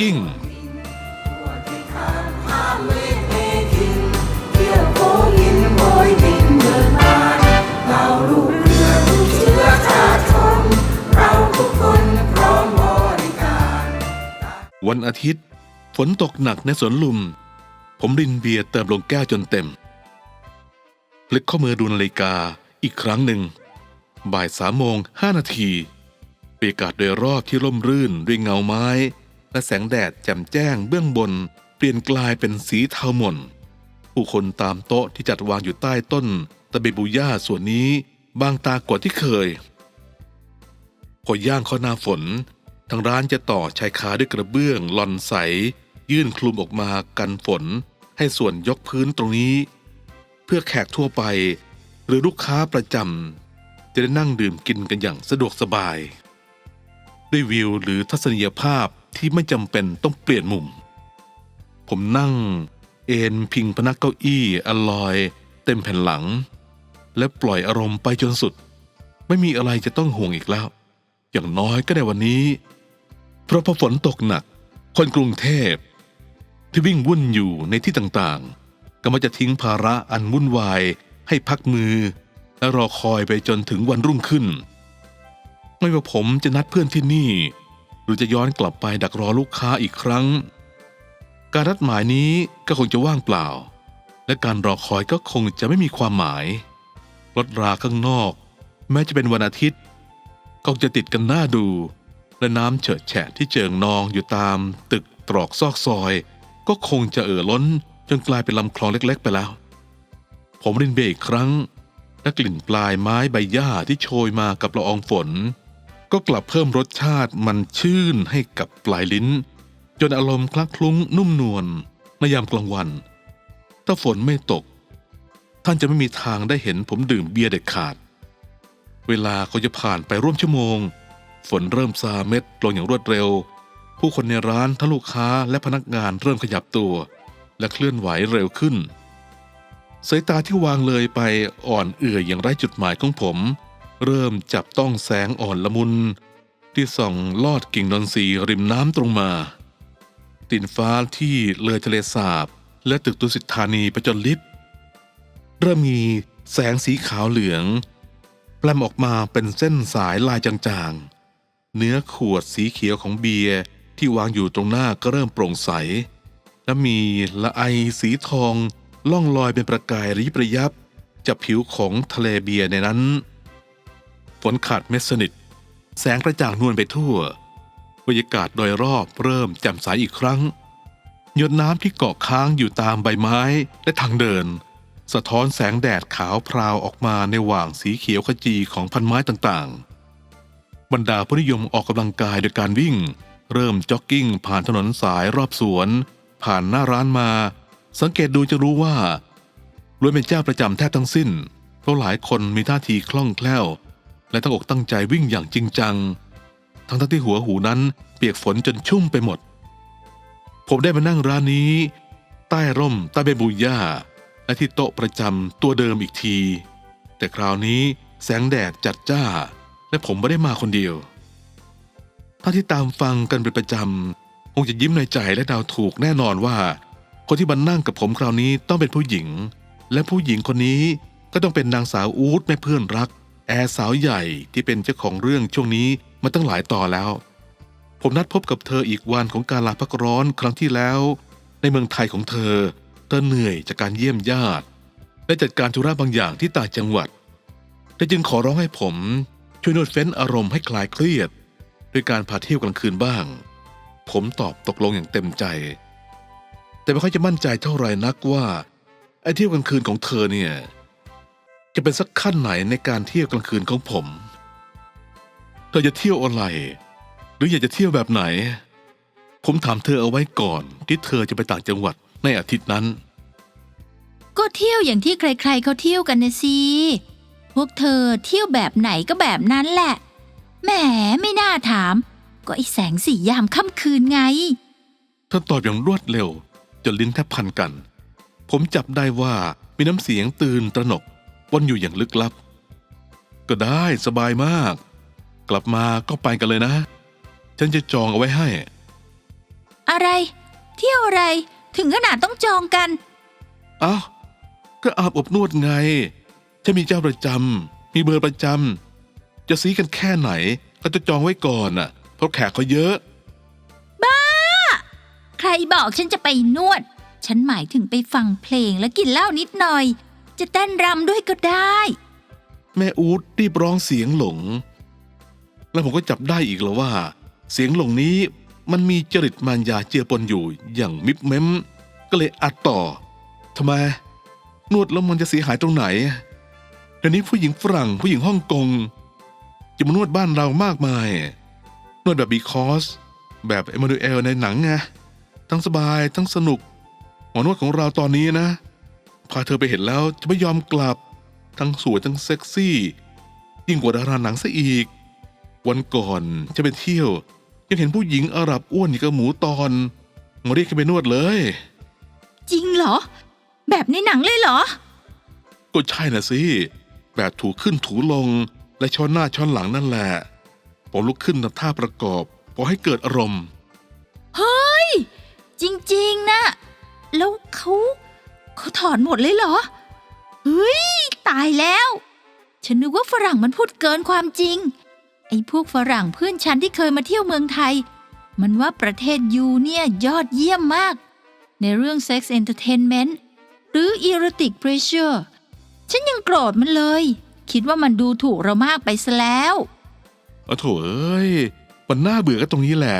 กิ้ง วันอาทิตย์ ฝนตกหนักในสวนลุม ผมรินเบียร์เติมลงแก้วจนเต็มพลิกข้อมือดูนาฬิกาอีกครั้งหนึ่ง บ่ายสามโมงห้านาทีบรรยากาศโดยรอบที่ร่มรื่นด้วยเงาไม้ และแสงแดดแจ่มแจ้งเบื้องบน เปลี่ยนกลายเป็นสีเทาหม่นผู้คนตามโต๊ะที่จัดวางอยู่ใต้ต้นตะเบบูย่าส่วนนี้บางตากว่าที่เคย พอย่างเข้าหน้าฝน ทางร้านจะต่อชายคาด้วยกระเบื้องลอนใส ยื่นคลุมออกมากันฝน ให้ส่วนยกพื้นตรงนี้ เพื่อแขกทั่วไป หรือลูกค้าประจำจะได้นั่งดื่มกินกันอย่างสะดวกสบาย ด้วยวิวหรือทัศนียภาพ ที่ไม่จำเป็นต้องเปลี่ยนมุม ผมนั่ง เอนพิงพนักเก้าอี้อลอย เต็มแผ่นหลัง และปล่อยอารมณ์ไปจนสุด ไม่มีอะไรจะต้องห่วงอีกแล้ว อย่างน้อยก็ในวันนี้ เพราะพอฝนตกหนัก คนกรุงเทพ ที่วิ่งวุ่นอยู่ในที่ต่างๆ ก็มักจะทิ้งภาระอันวุ่นวายให้พักมือ และรอคอยไปจนถึงวันรุ่งขึ้น ไม่ว่าผมจะนัดเพื่อนที่นี่ หรือจะย้อนกลับไปดักรอลูกค้าอีกครั้ง การนัดหมายนี้ก็คงจะว่างเปล่า และการรอคอยก็คงจะไม่มีความหมายรถราข้างนอก แม้จะเป็นวันอาทิตย์ก็จะติดกันหน้าดู และน้ำเฉิดแฉะที่เจิงนองอยู่ตามตึกตรอกซอกซอย ก็คงจะเอ่อล้นจนกลายเป็นลำคลองเล็กๆ ไปแล้ว ผมรินเบอีกครั้งและกลิ่นปลายไม้ใบหญ้าที่โชยมากับละอองฝน ก็กลับเพิ่มรสชาติมันชื่นให้กับปลายลิ้น จนอารมณ์คลักคลุ้งนุ่มนวลในยามกลางวัน ถ้าฝนไม่ตก ท่านจะไม่มีทางได้เห็นผมดื่มเบียร์เด็ดขาด เวลาเขาจะผ่านไปร่วมชั่วโมง ฝนเริ่มซาเม็ดลงอย่างรวดเร็ว ผู้คนในร้านทั้งลูกค้าและพนักงานเริ่มขยับตัว และเคลื่อนไหวเร็วขึ้นสายตาที่วางเลยไปอ่อนเอื่อยอย่างไร้จุดหมายของผม เริ่มจับต้องแสงอ่อนละมุน ที่ส่องลอดกิ่งดอนซีริมน้ำตรงมา ตินฟ้าที่เลยทะเลสาบ และตึกตุสิทธานีไปจนลิบเริ่มมีแสงสีขาวเหลืองแปลมออกมาเป็นเส้นสายลายจางๆ เนื้อขวดสีเขียวของเบียร์ที่วางอยู่ตรงหน้าก็เริ่มโปร่งใส และมีละไอสีทองล่องลอยเป็นประกายระยิบระยับจากผิวของทะเลเบียร์ในนั้น ฝนขาดเม็ดสนิท แสงกระจ่างนวลไปทั่ว บรรยากาศโดยรอบเริ่มแจ่มใสอีกครั้ง หยดน้ำที่เกาะค้างอยู่ตามใบไม้และทางเดิน สะท้อนแสงแดดขาวพราวออกมาในหว่างสีเขียวขจีของพันไม้ต่างๆ บรรดาผู้นิยมออกกำลังกายโดยการวิ่ง เริ่มจ็อกกิ้งผ่านถนนสายรอบสวน ผ่านหน้าร้านมา สังเกตดูจะรู้ว่าล้วนเป็นเจ้าประจำแทบทั้งสิ้นเพราะหลายคนมีท่าทีคล่องแคล่ว และตั้งอกตั้งใจวิ่งอย่างจริงจัง ทั้งๆที่หัวหูนั้นเปียกฝนจนชุ่มไปหมด ผมได้มานั่งร้านนี้ ใต้ร่มใต้ใบบุย่าและที่โต๊ะประจำตัวเดิมอีกที แต่คราวนี้แสงแดดจัดจ้า และผมไม่ได้มาคนเดียว ถ้าที่ตามฟังกันเป็นประจำคงจะยิ้มในใจและเดาถูกแน่นอนว่า คนที่มานั่งกับผมคราวนี้ต้องเป็นผู้หญิง และผู้หญิงคนนี้ก็ต้องเป็นนางสาวอูดแม่เพื่อนรัก แอร์สาวใหญ่ที่เป็นเจ้าของเรื่องช่วงนี้มาตั้งหลายต่อแล้ว ผมนัดพบกับเธออีกวันของการลาพักร้อนครั้งที่แล้ว ในเมืองไทยของเธอ เธอเหนื่อยจากการเยี่ยมญาติ และจัดการธุระบางอย่างที่ต่างจังหวัดแต่จึงขอร้องให้ผมช่วยนวดเฟ้นอารมณ์ให้คลายเครียดด้วยการพาเที่ยวกลางคืนบ้าง ผมตอบตกลงอย่างเต็มใจ แต่ไม่ค่อยจะมั่นใจเท่าไหร่นักว่าไอ้เที่ยวกลางคืนของเธอเนี่ย จะเป็นสักขั้นไหนในการเที่ยวกลางคืนของผม เธอจะเที่ยวอะไร หรืออยากจะเที่ยวแบบไหน ผมถามเธอเอาไว้ก่อนที่เธอจะไปต่างจังหวัดในอาทิตย์นั้น ก็เที่ยวอย่างที่ใคร ๆเขาเที่ยวกันนะสิพวกเธอเที่ยวแบบไหนก็แบบนั้นแหละ แหมไม่น่าถาม ก็ไอแสงสียามค่ำคืนไง เธอตอบอย่างรวดเร็วจนลิ้นแทบพันกัน ผมจับได้ว่ามีน้ำเสียงตื่นตระหนก วนอยู่อย่างลึกลับ ก็ได้สบายมาก กลับมาก็ไปกันเลยนะ ฉันจะจองเอาไว้ให้ อะไร เที่ยวอะไรถึงขนาดต้องจองกันเอ้าก็อาบอบนวดไงจะมีเจ้าประจำมีเบอร์ประจำจะซีกันแค่ไหน ก็จะจองไว้ก่อนน่ะ เพราะแขกเขาเยอะใครบอกฉันจะไปนวด ฉันหมายถึงไปฟังเพลงและกินเหล้านิดหน่อย จะเต้นรำด้วยก็ได้ แม่อูดรีบร้องเสียงหลง แล้วผมก็จับได้อีกแล้วว่า เสียงหลงนี้มันมีจริตมารยาเจือปนอยู่อย่างมิบเม้ม ก็เลยอัดต่อทำไม นวดแล้วมันจะเสียหายตรงไหนเดี๋ยวนี้ผู้หญิงฝรั่งผู้หญิงฮ่องกง จะมานวดบ้านเรามากมาย นวดแบบบีคอส แบบเอมานูเอลในหนังไงทั้งสบายทั้งสนุกหมอนวดของเราตอนนี้นะ พาเธอไปเห็นแล้วจะไม่ยอมกลับ ทั้งสวยทั้งเซ็กซี่ ยิ่งกว่าดาราหนังซะอีก วันก่อนจะไปเที่ยว ยังเห็นผู้หญิงอาหรับอ้วนอย่างกับหมูตอนมาเรียกให้ไปนวดเลย จริงเหรอ แบบในหนังเลยเหรอ ก็ใช่น่ะสิ แบบถูขึ้นถูลงและช้อนหน้าช้อนหลังนั่นแหละผมลุกขึ้นทำท่าประกอบพอให้เกิดอารมณ์จริง ๆนะแล้วเขา เขาถอนหมดเลยเหรอ เฮ้ย ตายแล้ว ฉันนึกว่าฝรั่งมันพูดเกินความจริง ไอ้พวกฝรั่งเพื่อนฉันที่เคยมาเที่ยวเมืองไทย มันว่าประเทศยูเนี่ยยอดเยี่ยมมาก ในเรื่อง Sex Entertainment หรือ Erotic Pressure ฉันยังโกรธมันเลย คิดว่ามันดูถูกเรามากไปซะแล้วเอาโถเอ้ยมันน่าเบื่อก็ตรงนี้แหละ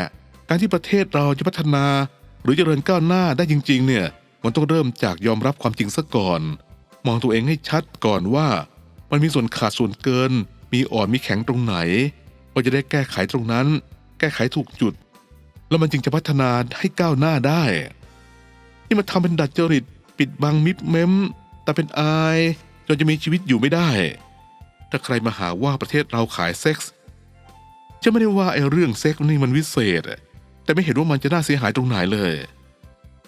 การที่ประเทศเราจะพัฒนา หรือเจริญก้าวหน้าได้จริง ๆ เนี่ย มันต้องเริ่มจากยอมรับความจริงซะก่อน มองตัวเองให้ชัดก่อนว่า มันมีส่วนขาดส่วนเกิน มีอ่อนมีแข็งตรงไหน ก็จะได้แก้ไขตรงนั้น แก้ไขถูกจุด แล้วมันจึงจะพัฒนาให้ก้าวหน้าได้ นี่มันทำเป็นดัดจริต ปิดบังมิดเม้ม แต่เป็นอายจนจะมีชีวิตอยู่ไม่ได้ ถ้าใครมาหาว่าประเทศเราขายเซ็กส์จะไม่ได้ว่าไอ้เรื่องเซ็กส์นี่มันวิเศษแต่ไม่เห็นว่ามันจะน่าเสียหายตรงไหนเลย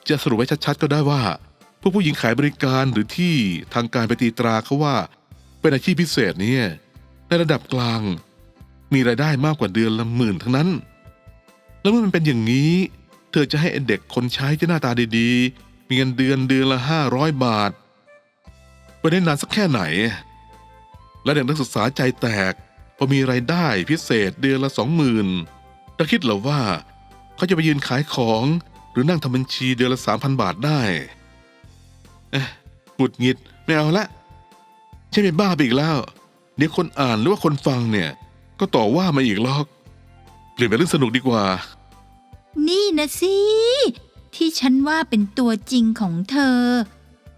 จะสรุปไว้ชัดๆ ก็ได้ว่าพวกผู้หญิงขายบริการหรือที่ทางการไปตีตราเขาว่า เป็นอาชีพพิเศษเนี่ยในระดับกลาง มีรายได้มากกว่าเดือนละหมื่นทั้งนั้น แล้วเมื่อมันเป็นอย่างนี้ เธอจะให้เด็กคนใช้ที่หน้าตาดีๆ มีเงินเดือนเดือนละห้าร้อยบาทไปได้นานสักแค่ไหน และเด็กนักศึกษาใจแตกพอมีไรายได้พิเศษเดือนละสองหมื่นถ้าคิดเหรอว่า เขาจะไปยืนขายของ หรือนั่งทำบัญชีเดือนละสามพันบาทได้ เอ๊ะหงุดหงิดไม่เอาละใช่เป็นบ้าไปอีกแล้ว เดี๋ยวคนอ่านหรือว่าคนฟังเนี่ย ก็ต่อว่ามาอีกหรอก เปลี่ยนเป็นเรื่องสนุกดีกว่า นี่นะสิ ที่ฉันว่าเป็นตัวจริงของเธอ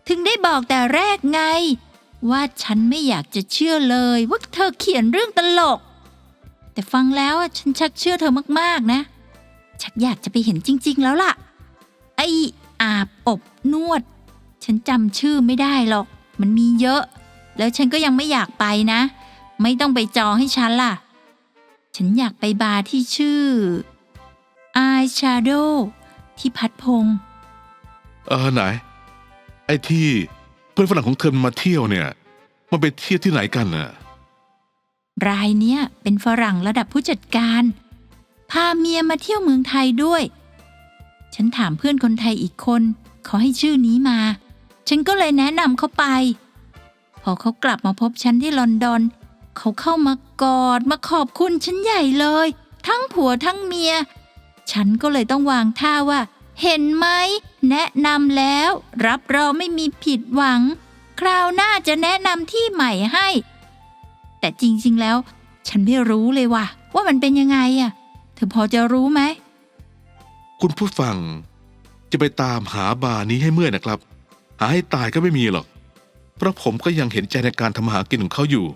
ถึงได้บอกแต่แรกไง ว่าฉันไม่อยากจะเชื่อเลยว่าเธอเขียนเรื่องตลก แต่ฟังแล้วอะฉันชักเชื่อเธอมากๆนะ ชักอยากจะไปเห็นจริง ๆ แล้วล่ะ ไออาบอบนวด ฉันจำชื่อไม่ได้หรอก มันมีเยอะ แล้วฉันก็ยังไม่อยากไปนะ ไม่ต้องไปจองให้ฉันล่ะ ฉันอยากไปบาร์ที่ชื่อ Eye Shadow ที่พัดพงษ์เออไหน ไอ้ที่เพื่อนฝรั่งของเธอมาเที่ยวเนี่ย มันไปเที่ยวที่ไหนกันน่ะ รายเนี้ยเป็นฝรั่งระดับผู้จัดการ พาเมียมาเที่ยวเมืองไทยด้วย ฉันถามเพื่อนคนไทยอีกคนเขาให้ชื่อนี้มา ฉันก็เลยแนะนำเขาไป พอเขากลับมาพบฉันที่ลอนดอน เขาเข้ามากอดมาขอบคุณฉันใหญ่เลย ทั้งผัวทั้งเมีย ฉันก็เลยต้องวางท่าว่า เห็นไหมแนะนำแล้ว รับรองไม่มีผิดหวัง คราวหน้าจะแนะนำที่ใหม่ให้ แต่จริงๆแล้ว ฉันไม่รู้เลยว่ะว่ามันเป็นยังไงอะ อพอจะรู้ไหม คุณผู้ฟัง จะไปตามหาบาร์นี้ให้เมื่อยนะครับ หาให้ตายก็ไม่มีหรอก เพราะผมก็ยังเห็นใจในการทำมาหากินของเขาอยู่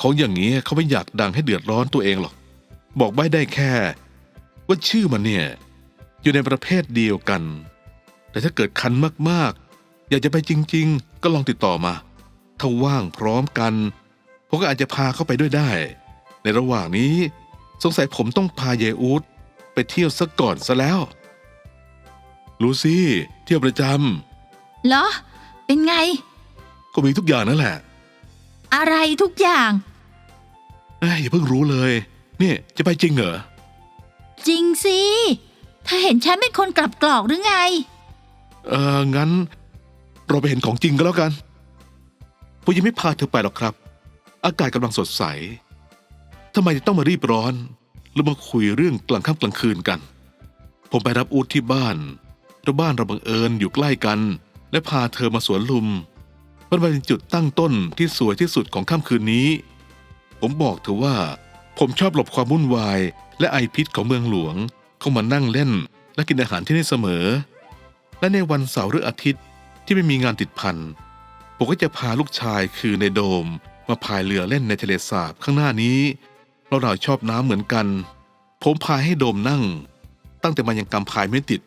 ของอย่างนี้เขาไม่อยากดังให้เดือดร้อนตัวเองหรอก บอกไม่ได้แค่ ว่าชื่อมันเนี่ย อยู่ในประเภทเดียวกัน แต่ถ้าเกิดคันมากๆ อยากจะไปจริง ๆ ก็ลองติดต่อมา ถ้าว่างพร้อมกันผมก็อาจจะพาเข้าไปด้วยได้ ในระหว่างนี้ สงสัยผมต้องพาเยอูดไปเที่ยวซะก่อนซะแล้ว ลูซี่ เที่ยวประจเหรอ เป็นไงำก็มีทุกอย่างนั่นแหละอะไรทุกอย่าง เอ้ยอย่าเพิ่งรู้เลยเนี่ยจะไปจริงเหรอ จริงสิเธเธอเห็นฉันเป็นคนกลับกรอกหรือไง เอองั้น เราไปเห็นของจริงกันแล้วกันผมยังไม่พาเธอไปหรอกครับ อากาศกำลังสดใส ทำไมจะต้องมารีบร้อน หรือมาคุยเรื่องกลางค่ำกลางคืนกัน ผมไปรับอูดที่บ้านแล้วบ้านเราบังเอิญอยู่ใกล้กัน และพาเธอมาสวนลุม มันเป็นจุดตั้งต้นที่สวยที่สุดของค่ำคืนนี้ ผมบอกเธอว่า ผมชอบหลบความวุ่นวาย และไอพิษของเมืองหลวง เข้ามานั่งเล่น และกินอาหารที่นี่เสมอ และในวันเสาร์หรืออาทิตย์ที่ไม่มีงานติดพันผมก็จะพาลูกชายคือในโดม มาพายเรือเล่นในทะเลสาบข้างหน้านี้ เราเราชอบน้ำเหมือนกัน ผมพายให้โดมนั่ง ตั้งแต่มันยังกำพายไม่ติด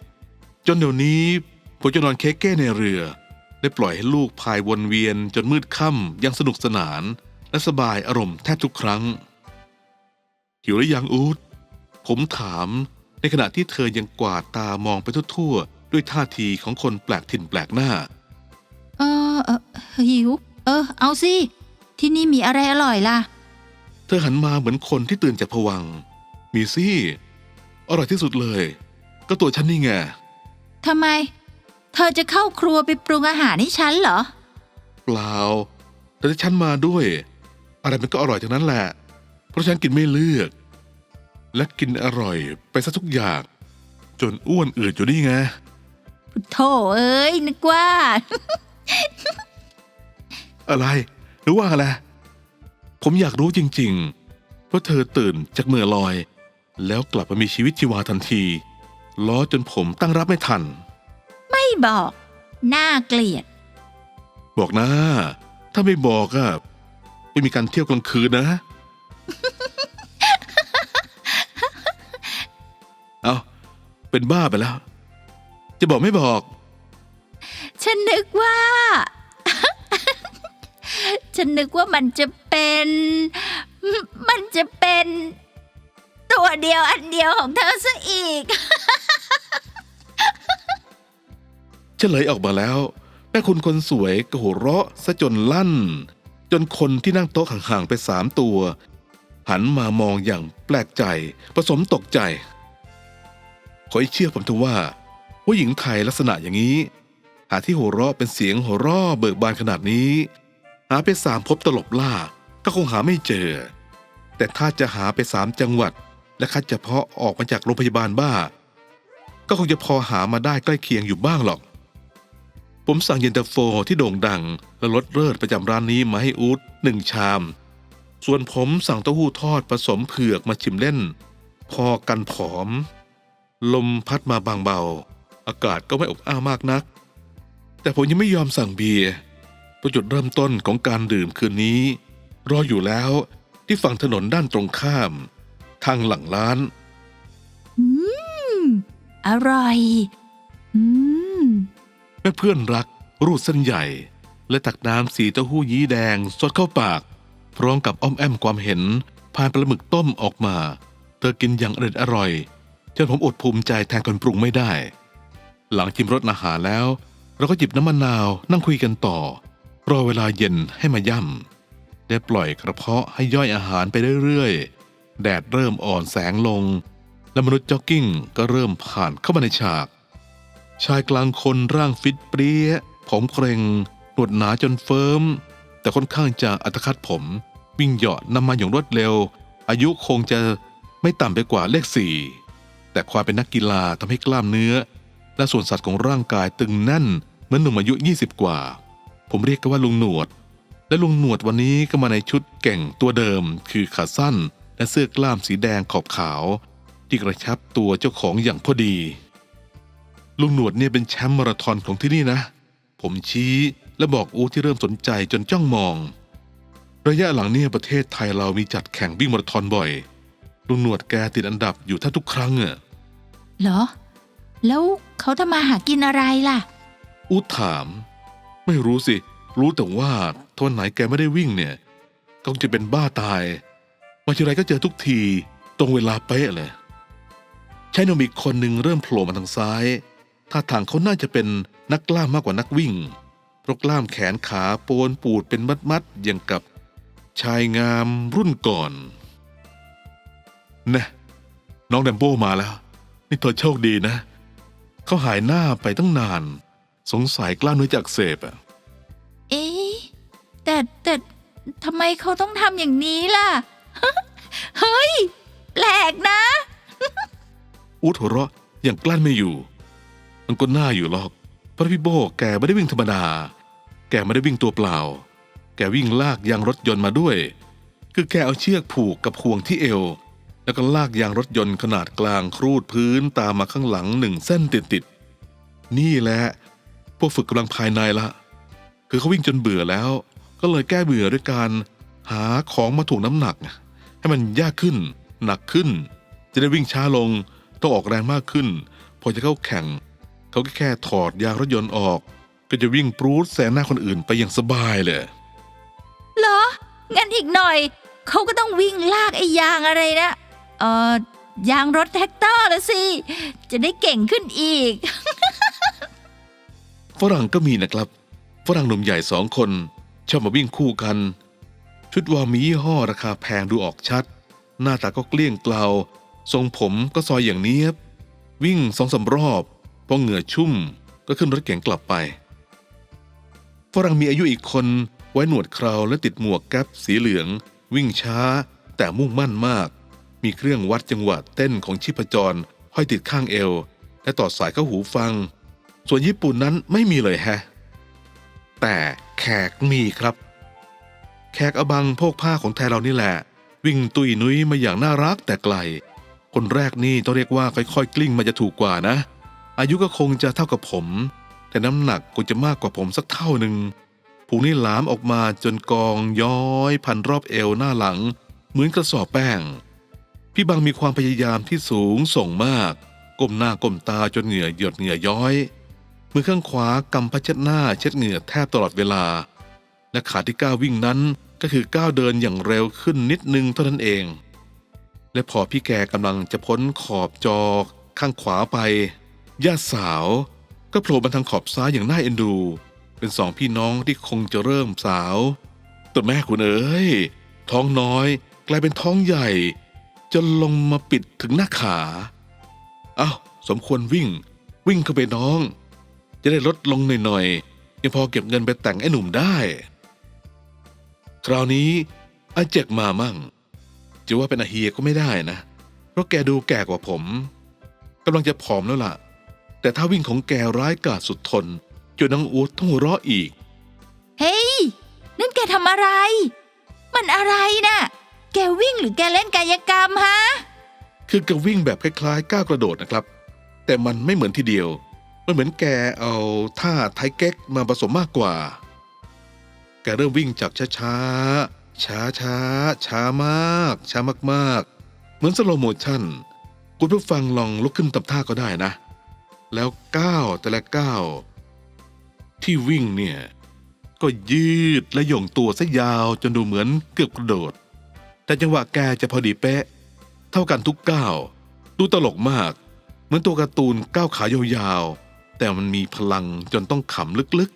จนเดี๋ยวนี้ผมจะนอนเค้กเก้ในเรือ ได้ปล่อยให้ลูกพายวนเวียนจนมืดค่ำยังสนุกสนาน และสบายอารมณ์แทบทุกครั้ง หิวหรือยังอูดผมถามในขณะที่เธอยังกวาดตามองไปทั่วๆ ด้วยท่าทีของคนแปลกถิ่นแปลกหน้า เออเออหิว เออ เอาสิ ที่นี่มีอะไรอร่อยล่ะ เธอหันมาเหมือนคนที่ตื่นจากผวังค์มีสิอร่อยที่สุดเลย ก็ตัวฉันนี่ไง ทำไม เธอจะเข้าครัวไปปรุงอาหารให้ฉันเหรอ เปล่า แต่ถ้าฉันมาด้วย อะไรมันก็อร่อยทั้งนั้นแหละ เพราะฉันกินไม่เลือก และกินอร่อยไปซะทุกอย่าง จนอ้วนอืดอยู่นี่ไงโธ่เอ้ยนึกว่า อะไร หรือว่าอะไร ผมอยากรู้จริงๆเพราะเธอตื่นจากเมื่อลอย แล้วกลับมามีชีวิตชีวาทันที ล้อจนผมตั้งรับไม่ทัน ไม่บอก น่าเกลียด บอกนะ ถ้าไม่บอกอะไม่มีการเที่ยวกลางคืนนะ เอาเป็นบ้าไปแล้ว จะบอกไม่บอก ฉันนึกว่า ฉันนึกว่ามันจะเป็น มันจะเป็น ตัวเดียวอันเดียวของเธอซะอีก เฉลยออกมาแล้วแม่คุณคนสวยก็หัวเราะซะจนลั่น จนคนที่นั่งโต๊ะห่างๆไปสามตัว หันมามองอย่างแปลกใจ ผสมตกใจ ขอให้เชื่อผมเถอะว่าผู้หญิงไทยลักษณะอย่างนี้ หาที่หัวเราะเป็นเสียงหัวเราะเบิกบานขนาดนี้ หาไปสามพบตลบล่าก็คงหาไม่เจอ แต่ถ้าจะหาไปสามจังหวัด และคัดเฉพาะออกมาจากโรงพยาบาลบ้า ก็คงจะพอหามาได้ใกล้เคียงอยู่บ้างหรอก ผมสั่งเย็นตาโฟที่โด่งดัง และรสเลิศประจำร้านนี้มาให้อูดหนึ่งชาม ส่วนผมสั่งเต้าหู้ทอดผสมเผือกมาชิมเล่น พอกันผอม ลมพัดมาบางเบา อากาศก็ไม่อบอ้าวมากนัก แต่ผมยังไม่ยอมสั่งเบียร์ เพราะจุดเริ่มต้นของการดื่มคืนนี้ รออยู่แล้วที่ฝั่งถนนด้านตรงข้าม ทางหลังร้าน อืม อร่อย อืม แม่เพื่อนรักรูดเส้นใหญ่ และตักน้ำสีเต้าหู้ยี้แดงสดเข้าปาก พร้อมกับอ้อมแอมความเห็นผ่านปลาหมึกต้มออกมา เธอกินอย่างอร่อยอร่อยจนผมอดภูมิใจแทนคนปรุงไม่ได้ หลังชิมรสอาหารแล้ว เราก็จิบน้ำมะนาวนั่งคุยกันต่อ รอเวลาเย็นให้มาย่ำได้ปล่อยกระเพาะให้ย่อยอาหารไปเรื่อยๆ แดดเริ่มอ่อนแสงลง และมนุษย์จ็อกกิ้งก็เริ่มผ่านเข้ามาในฉาก ชายกลางคนร่างฟิตเปรี้ย ผมเกรงหนวดหนาจนเฟิร์ม แต่ค่อนข้างจะอัตคัดผม วิ่งเหยาะนำมาอย่างรวดเร็ว อายุคงจะไม่ต่ำไปกว่าเลขสี่แต่ความเป็นนักกีฬาทำให้กล้ามเนื้อ และส่วนสัตว์ของร่างกายตึงแน่นเหมือนหนุ่มอายุ 20 กว่า ผมเรียกกันว่าลุงหนวด และลุงหนวดวันนี้ก็มาในชุดเก่งตัวเดิม คือขาสั้น และเสื้อกล้ามสีแดงขอบขาว ที่กระชับตัวเจ้าของอย่างพอดี ลุงหนวดเนี่ยเป็นแชมป์มาราธอนของที่นี่นะ ผมชี้และบอกอูที่เริ่มสนใจจนจ้องมอง ระยะหลังเนี่ยประเทศไทยเรามีจัดแข่งวิ่งมาราธอนบ่อย ลุงหนวดแกติดอันดับอยู่แทบทุกครั้งอะเหรอ แล้วเขาทำมาหากินอะไรล่ะ อูถาม ไม่รู้สิ รู้แต่ว่าทวันไหนแกไม่ได้วิ่งเนี่ยก็คงจะเป็นบ้าตาย มาทีไรก็เจอทุกที ตรงเวลาเป๊ะเลยชายหนุ่มอีกคนหนึ่งเริ่มโผล่มาทางซ้าย ท่าทางเขาน่าจะเป็นนักกล้ามมากกว่านักวิ่งเพราะกล้ามแขนขาโปนปูดเป็นมัดๆอย่างกับชายงามรุ่นก่อนนะน้องแดมโบ้มาแล้ว นี่เธอโชคดีนะ เขาหายหน้าไปตั้งนาน สงสัยกล้ามเนื้อจะอักเสบอะเอ๊ะแต่แต่ทำไมเขาต้องทำอย่างนี้ล่ะ เฮ้ยแปลกนะ อูดหัวเราะอย่างกลั้นไม่อยู่ มันก็น่าอยู่หรอก เพราะพี่โบแกไม่ได้วิ่งธรรมดา แกไม่ได้วิ่งตัวเปล่า แกวิ่งลากยางรถยนต์มาด้วย คือแกเอาเชือกผูกกับห่วงที่เอว แล้วก็ลากยางรถยนต์ขนาดกลางครูดพื้นตามมาข้างหลังหนึ่งเส้นติดๆนี่แหละ พวกฝึกกำลังภายในละ คือเขาวิ่งจนเบื่อแล้ว ก็เลยแก้เบื่อด้วยการหาของมาถ่วงน้ำหนัก ให้มันยากขึ้น หนักขึ้น จะได้วิ่งช้าลงต้องออกแรงมากขึ้น พอจะเข้าแข่ง เขาก็แค่ถอดยางรถยนต์ออก ก็จะวิ่งปรูดแซงหน้าคนอื่นไปอย่างสบายเลย เหรอ งั้นอีกหน่อย เขาก็ต้องวิ่งลากไอ้ยางอะไรนะเออยางรถแท็กเตอร์ละสิ จะได้เก่งขึ้นอีก ฝรั่งก็มีนะครับ ฝรั่งหนุ่มใหญ่สองคนชอบมาวิ่งคู่กัน ชุดวอร์มมียี่ห้อราคาแพงดูออกชัด หน้าตาก็เกลี้ยงเกลาทรงผมก็ซอยอย่างเนี้ยบวิ่งสองสารอบพอเหงื่อชุ่มก็ขึ้นรถเก๋งกลับไป ฝรั่งมีอายุอีกคนไว้หนวดเคราและติดหมวกแก๊ปสีเหลือง วิ่งช้า แต่มุ่งมั่นมาก มีเครื่องวัดจังหวะเต้นของชีพจรห้อยติดข้างเอว และต่อสายเข้าหูฟัง ส่วนญี่ปุ่นนั้นไม่มีเลยแฮะ แต่แขกมีครับ แขกอบังโพกผ้าของไทยเรานี่แหละ วิ่งตุยนุ้ยมาอย่างน่ารักแต่ไกล คนแรกนี่ต้องเรียกว่าค่อยๆ กลิ้งมาจะถูกกว่านะ อายุก็คงจะเท่ากับผม แต่น้ำหนักคงจะมากกว่าผมสักเท่าหนึ่งผูนี่หลามออกมาจนกองย้อยพันรอบเอวหน้าหลัง เหมือนกระสอบแป้ง พี่บังมีความพยายามที่สูงส่งมาก ก้มหน้าก้มตาจนเหงื่อหยดเหงื่อย้อย มือข้างขวากำพัชเช็ดหน้าเช็ดเหงื่อแทบตลอดเวลา และขาที่ก้าววิ่งนั้นก็คือก้าวเดินอย่างเร็วขึ้นนิดนึงเท่านั้นเอง และพอพี่แกกำลังจะพ้นขอบจอข้างขวาไปญาติสาว ก็โผล่มาทางขอบซ้ายอย่างน่าเอ็นดู เป็นสองพี่น้องที่คงจะเริ่มสาวแต่แม่คุณเอ๋ยท้องน้อยกลายเป็นท้องใหญ่ จนลงมาปิดถึงหน้าขาอ้าวสมควรวิ่ง วิ่งเข้าไปน้อง จะได้ลดลงหน่อยๆยังพอเก็บเงินไปแต่งไอ้หนุ่มได้ คราวนี้อาเจกมามั่ง จะว่าเป็นอาเฮียก็ไม่ได้นะ เพราะแกดูแก่กว่าผมกำลังจะผอมแล้วล่ะ แต่ถ้าวิ่งของแกร้ายกาจสุดทนจนน้องอูดต้องหัวเราะอีก เฮ้ย นั่นแกทำอะไร มันอะไรน่ะ แกวิ่งหรือแกเล่นกายกรรมฮะ คือแกวิ่งแบบคล้ายๆ ก้าวกระโดดนะครับ แต่มันไม่เหมือนทีเดียว มันเหมือนแกเอาท่าไทเก๊กมาผสมมากกว่า แกเริ่มวิ่งจากช้าๆ ช้าช้าช้ามาก ช้ามากๆ เหมือนสโลโมชั่น คุณผู้ฟังลองลุกขึ้นตำท่าก็ได้นะ แล้วก้าวแต่ละก้าวที่วิ่งเนี่ย ก็ยืดและหย่งตัวซะยาวจนดูเหมือนเกือบกระโดด แต่จังหวะแกจะพอดีเป๊ะ เท่ากันทุกก้าว ดูตลกมาก เหมือนตัวการ์ตูนก้าวขายาวๆ แต่มันมีพลังจนต้องขำลึก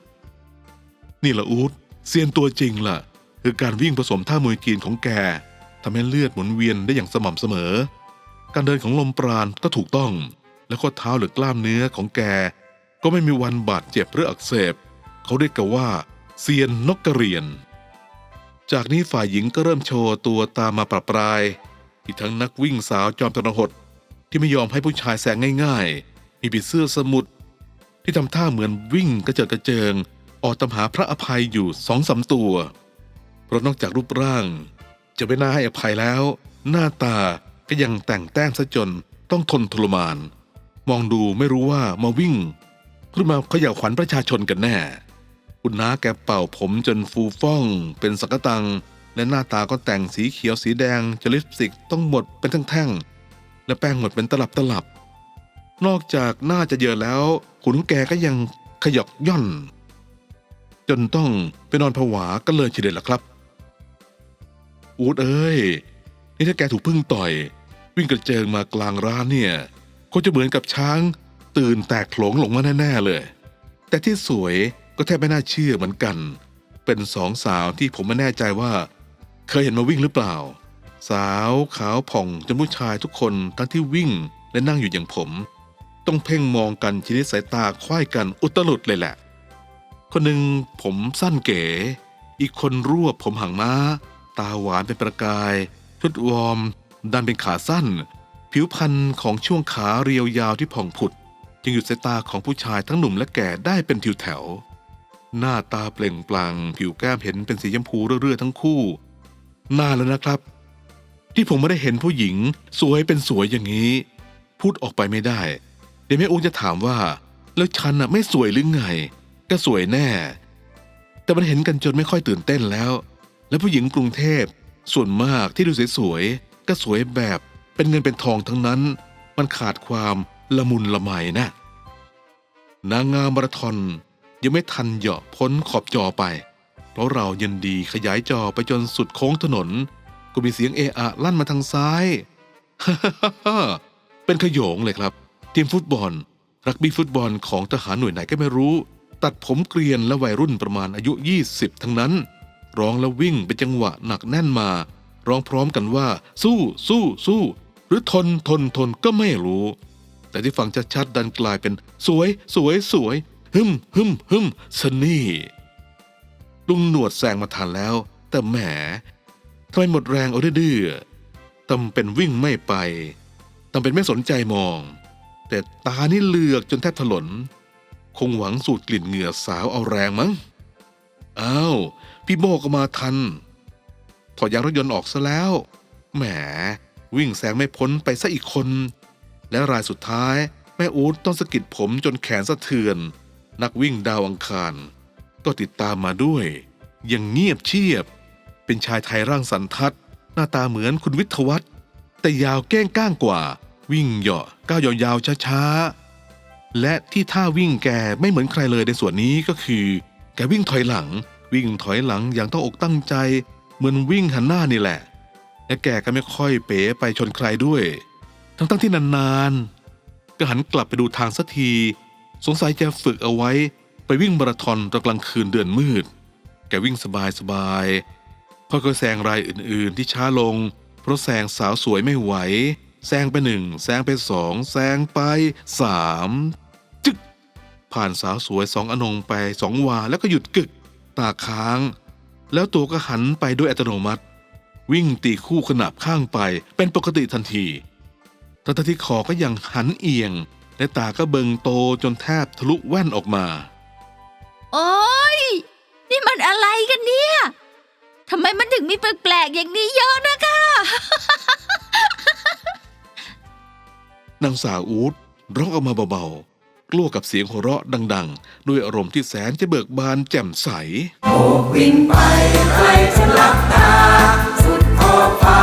ๆ นี่ละอูดเซียนตัวจริงล่ะ คือการวิ่งผสมท่ามวยจีนของแกทำให้เลือดหมุนเวียนได้อย่างสม่ำเสมอ การเดินของลมปราณก็ถูกต้อง และข้อเท้าหรือกล้ามเนื้อของแก ก็ไม่มีวันบาดเจ็บหรืออักเสบ เขาเรียกกันว่า เซียนนกกระเรียน จากนี้ฝ่ายหญิงก็เริ่มโชว์ตัวตามมาปรับปราย อีกทั้งนักวิ่งสาวจอมตระหดที่ไม่ยอมให้ผู้ชายแซงง่าย ๆ มีผีเสื้อสมุทร ที่ทำท่าเหมือนวิ่งกระเจิดกระเจิง ออกตามหาพระอภัยอยู่สองสามตัว เพราะนอกจากรูปร่าง จะไม่น่าให้อภัยแล้ว หน้าตาก็ยังแต่งแต้มซะจนต้องทนทรมาน มองดูไม่รู้ว่ามาวิ่งหรือมาเขย่าขวัญประชาชนกันแน่ คุณน้าแกเป่าผมจนฟูฟ่อง เป็นสักตัง และหน้าตาก็แต่งสีเขียวสีแดงจลิปสติกต้องหมดเป็นแท่งๆและแป้งหมดเป็นตลับตลับ นอกจากหน้าจะเยอะแล้ว ขุนแกก็ยังขยอกย่อน จนต้องไปนอนผวากันเลยทีเดียวล่ะครับ อูดเอ้ย นี่ถ้าแกถูกพึ่งต่อย วิ่งกระเจิงมากลางร้านเนี่ยคงจะเหมือนกับช้าง ตื่นแตกโขลงหลงมาแน่ๆเลย แต่ที่สวยก็แทบไม่น่าเชื่อเหมือนกัน เป็นสองสาวที่ผมไม่แน่ใจว่า เคยเห็นมาวิ่งหรือเปล่า สาวขาวผ่องจนผู้ชายทุกคนทั้งที่วิ่งและนั่งอยู่อย่างผม ต้องเพ่งมองกันชนิดสายตาควายกันอุตลุดเลยแหละ คนหนึ่งผมสั้นเก๋ อีกคนรวบผมหางม้า ตาหวานเป็นประกาย ชุดวอร์มดันเป็นขาสั้น ผิวพรรณของช่วงขาเรียวยาวที่ผ่องผุด จึงหยุดสายตาของผู้ชายทั้งหนุ่มและแก่ได้เป็นทิวแถว หน้าตาเปล่งปลั่งผิวแก้มเห็นเป็นสีชมพูเรื่อยๆทั้งคู่นานแล้วนะครับ ที่ผมไม่ได้เห็นผู้หญิง สวยเป็นสวยอย่างนี้ พูดออกไปไม่ได้ เดี๋ยวแม่อูจะถามว่า แล้วฉันน่ะไม่สวยหรือไง ก็สวยแน่ แต่มันเห็นกันจนไม่ค่อยตื่นเต้นแล้ว และผู้หญิงกรุงเทพส่วนมากที่ดูสวยๆก็สวยแบบเป็นเงินเป็นทองทั้งนั้น มันขาดความละมุนละไมนะนางงามมาราธอนยังไม่ทันเหยาะพ้นขอบจอไป เพราะเรายินดีขยายจอไปจนสุดโค้งถนน ก็มีเสียงเอะอะลั่นมาทางซ้าย เป็นขโยงเลยครับ ทีมฟุตบอล รักบี้ฟุตบอลของทหารหน่วยไหนก็ไม่รู้ ตัดผมเกรียนและวัยรุ่นประมาณอายุ 20 ทั้งนั้น ร้องแล้ววิ่งเป็นจังหวะหนักแน่นมา ร้องพร้อมกันว่า สู้สู้สู้ หรือทนทนทนก็ไม่รู้ แต่ที่ฟังชัดๆดันกลายเป็น สวย สวยสวยฮึมฮึมฮึมสนี่ลุงหนวดแซงมาทันแล้ว แต่แหมทำไมหมดแรงเอาดื้อๆตำเป็นวิ่งไม่ไปตำเป็นไม่สนใจมอง แต่ตานี่เลือกจนแทบถลน คงหวังสูดกลิ่นเหงื่อสาวเอาแรงมั้ง อ้าว พี่โบก็มาทัน ถอดยางรถยนต์ออกซะแล้ว แหม วิ่งแซงไม่พ้นไปซะอีกคน และรายสุดท้ายแม่อู๊ดต้องสะกิดผมจนแขนสะเทือน นักวิ่งดาวอังคาร ก็ติดตามมาด้วย ยังเงียบเชียบ เป็นชายไทยร่างสันทัด หน้าตาเหมือนคุณวิทวัฒน์แต่ยาวแก้งก้างกว่า วิ่งเหาะก้าวยาวๆช้าๆ และที่ท่าวิ่งแกไม่เหมือนใครเลยในส่วนนี้ก็คือ แกวิ่งถอยหลัง วิ่งถอยหลังอย่างต้องอกตั้งใจ เหมือนวิ่งหันหน้านี่แหละ และแกก็ไม่ค่อยเป๋ไปชนใครด้วย ทั้งๆที่นานๆ ก็หันกลับไปดูทางสักที สงสัยจะฝึกเอาไว้ไปวิ่งมาราธอนตอนกลางคืนเดือนมืด แกวิ่งสบายๆค่อยๆแซงรายอื่นๆที่ช้าลง เพราะแซงสาวสวยไม่ไหว แซงไปหนึ่งแซงไปสองแซงไปสามจึก ผ่านสาวสวยสองอนงไปสองวาแล้วก็หยุดกึก ตาค้าง แล้วตัวก็หันไปด้วยอัตโนมัติ วิ่งตีคู่ขนาบข้างไปเป็นปกติทันทีทั้งที่คอก็ยังหันเอียง และตาก็เบิงโตจนแทบทะลุแว่นออกมา โอ้ย นี่มันอะไรกันเนี่ยทำไมมันถึงมีแปลกๆอย่างนี้เยอะนะคะ นางสาวอูดร้องออกมาเบาๆกลัวกับเสียงหัวเราะดัง ๆ ด้วยอารมณ์ที่แสนจะเบิกบานแจ่มใส โบกบินไปใครจะหลับตา สุดขอบฟ้า